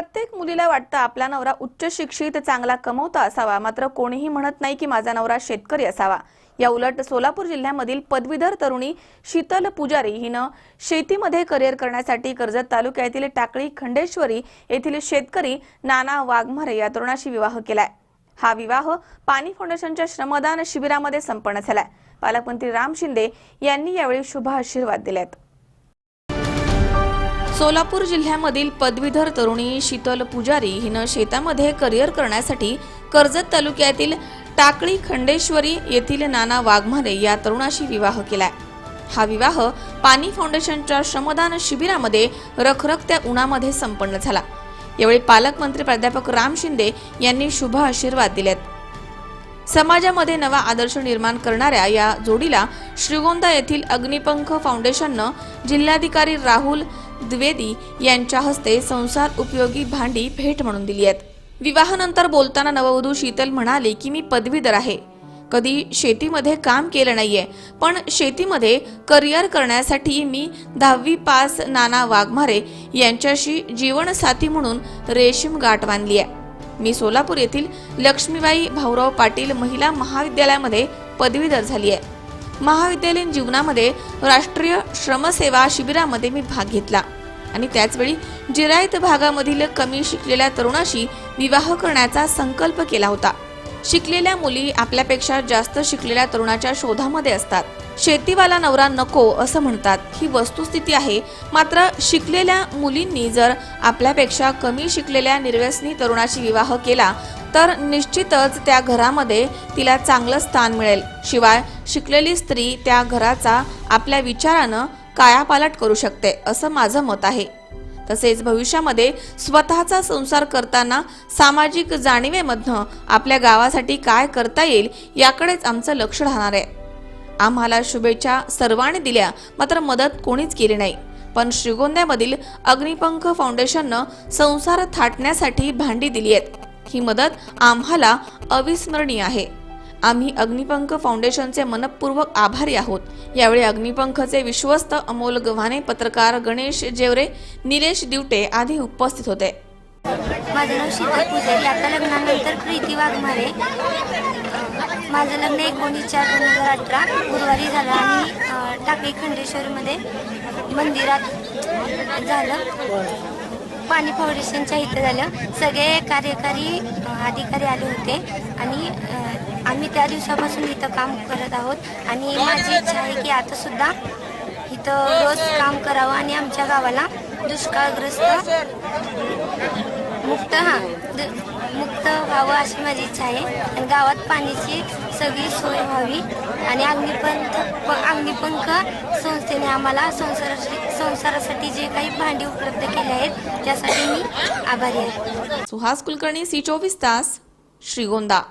प्रत्येक मुलीला वाटतं आपला नवरा उच्च शिक्षित चांगला कमवता असावा. मात्र कोणीही म्हणत नाही की माझा नवरा शेतकरी असावा. या उलट सोलापूर जिल्ह्यामधील पदवीधर तरुणी शीतल पुजारी हिनं शेतीमध्ये करिअर करण्यासाठी कर्जत तालुक्यातील टाकळी खंडेश्वरी येथील शेतकरी नाना वाघमारे या तरुणाशी विवाह केलाय. हा विवाह पाणी फाउंडेशनच्या श्रमदान शिबिरामध्ये संपन्न झालाय. पालकमंत्री राम शिंदे यांनी यावेळी शुभ आशीर्वाद दिलेत सोलापूर जिल्ह्यामधील पदवीधर तरुणी शीतल पुजारी हिनं शेतामध्ये करिअर करण्यासाठी कर्जत तालुक्यातील टाकळी खंडेश्वरी येथील नाना वाघमारे या तरुणाशी विवाह केलाय. हा विवाह पाणी फाउंडेशनच्या श्रमदान शिबिरामध्ये रखरखत्या उन्हामध्ये संपन्न झाला. यावेळी पालकमंत्री प्राध्यापक राम शिंदे यांनी शुभ आशीर्वाद दिलेत. समाजामध्ये नवा आदर्श निर्माण करणाऱ्या या जोडीला श्रीगोंदा येथील अग्निपंख फाउंडेशननं जिल्हाधिकारी राहुल द्विवेदी यांच्या हस्ते संसार उपयोगी भांडी भेट म्हणून दिली आहेत. विवाहानंतर बोलताना नववधू शीतल म्हणाले की मी पदवीधर आहे. कधी शेतीमध्ये काम केलं नाहीये पण शेतीमध्ये करिअर करण्यासाठी मी दहावी पास नाना वाघमारे यांच्याशी जीवनसाथी म्हणून रेशीम गाठ बांधली आहे. मी सोलापूर येथील लक्ष्मीबाई भाऊराव पाटील महिला महाविद्यालयामध्ये पदवीधर झाली आहे. महाविद्यालयीन जीवनामध्ये राष्ट्रीय श्रमसेवा शिबिरामध्ये मी भाग घेतला. आणि त्याचवेळी जिरायत भागामधील कमी शिकलेल्या तरुणाशी विवाह करण्याचा संकल्प केला होता. शिकलेल्या मुली आपल्यापेक्षा जास्त शिकलेल्या तरुणाच्या शोधामध्ये असतात. शेतीवाला नवरा नको असं म्हणतात. ही वस्तुस्थिती आहे. मात्र शिकलेल्या मुलींनी जर आपल्यापेक्षा कमी शिकलेल्या निर्व्यसनी तरुणाशी विवाह केला तर निश्चितच त्या घरामध्ये तिला चांगलं स्थान मिळेल. शिवाय शिकलेली स्त्री त्या घराचा आपल्या विचारानं कायापालट करू शकते असं माझं मत आहे. तसेच भविष्यामध्ये स्वतःचा संसार करताना सामाजिक जाणीवेमधनं आपल्या गावासाठी काय करता येईल याकडेच आमचं लक्ष राहणार आहे. आम्हाला शुभेच्छा सर्वांनी दिल्या मात्र मदत कोणीच केली नाही. पण श्रीगोंद्यामधील अग्निपंख फाउंडेशननं संसार थाटण्यासाठी भांडी दिली आहेत. ही मदत आम्हाला अविस्मरणीय आहे. आम्ही अग्निपंख फाउंडेशनचे मनपूर्वक आभारी आहोत. यावेळी अग्निपंखचे विश्वस्त अमोल गव्हाणे पत्रकार गणेश जेवरे निलेश दिवटे आदी उपस्थित होते. माझं नाव शीतल पुजारी आता लग्नानंतर प्रीती वाघमारे माझं लग्न एकोणीस चार दोन हजार अठरा गुरुवारी झालं आणि टाकळी खंडेश्वरमध्ये मंदिरात झालं. पाणी फाउंडेशनच्या इथं झालं. सगळे कार्यकारी अधिकारी आले होते. आणि आम्ही त्या दिवसापासून इथं काम करत आहोत. आणि माझी इच्छा आहे की आता सुद्धा इथं रोज काम करावं आणि आमच्या गावाला दुष्काळग्रस्त मुक्त हा द- मुक्त व्हावं अशी माझी इच्छा आहे. आणि गावात पाण्याची सगळी सोय व्हावी. आणि अग्निपंथ प- अग्निपंख संस्थेने आम्हाला संसार संसारासाठी जे काही भांडी उपलब्ध केले आहेत त्यासाठी मी आभारी आहे. सुहास कुलकर्णी सी चोवीस तास श्रीगोंदा.